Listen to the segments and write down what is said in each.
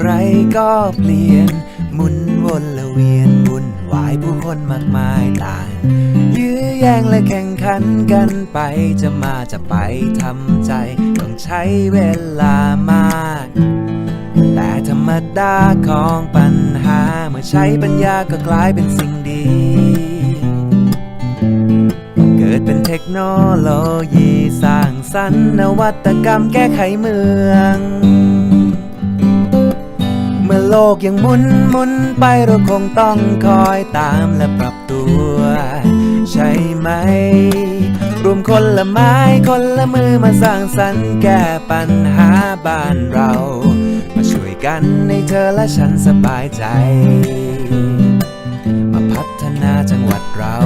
ไรก็เปลี่ยน มุนวนและเวียนวุ่นวายผู้คนมากมายต่าง ยื้อแย่งและแข่งขันกันไปจะมาจะไปทำใจ ต้องใช้เวลามาก แต่ธรรมดาของปัญหา เมื่อใช้ปัญญาก็กลายเป็นสิ่งดี เกิดเป็นเทคโนโลยีสร้างสรรค์นวัตกรรมแก้ไขเมือง เมื่อโลกยังหมุนหมุนไปเราคงต้องคอยตามและปรับตัว ใช่ไหม รวมคนละไม้คนละมือมาสร้างสรรค์แก้ปัญหาบ้านเรา มาช่วยกันในเธอและฉันสบายใจ มาพัฒนาจังหวัดเรา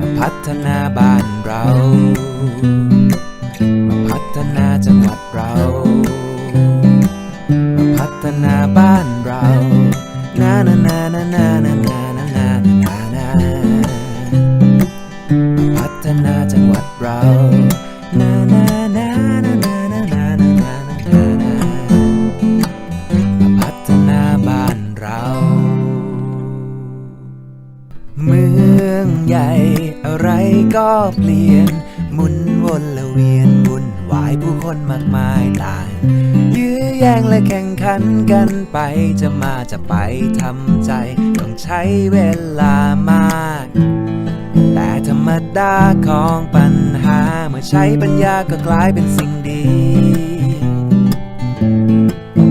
มาพัฒนาบ้านเรา มาพัฒนาจังหวัดเรามา นานานานานานานานานาพัฒนาจังหวัดเรานานานานานานานานานานานาพัฒนาบ้านเรา เมืองใหญ่อะไรก็เปลี่ยน หมุนวนและเวียนวุ่นวายผู้คนมากมายต่าง แย่งและแข่งขันกันไป จะมาจะไปทำใจ ต้องใช้เวลามาก แต่ธรรมดาของปัญหา เมื่อใช้ปัญญาก็กลายเป็นสิ่งดี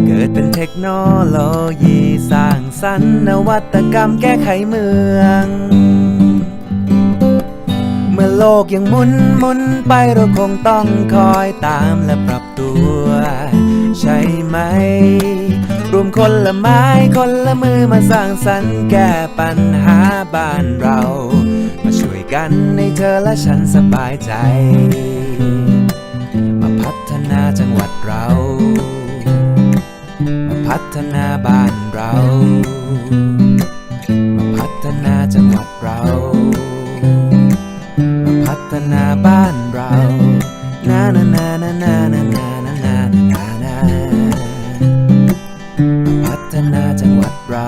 เกิดเป็นเทคโนโลยีสร้างสรรค์นวัตกรรมแก้ไขเมืองเมื่อโลกยังหมุนหมุนไปเราคงต้องคอยตามและปรับตัว ใช่ไหม รวมคนละไม้คนละมือมาสร้างสรรค์แก้ปัญหาบ้านเรา มาช่วยกันในเธอและฉันสบายใจ มาพัฒนาจังหวัดเรา มาพัฒนาบ้านเรา มาพัฒนาจังหวัดเรา มาพัฒนาบ้านเรา นานานา หน้าจังหวัดเรา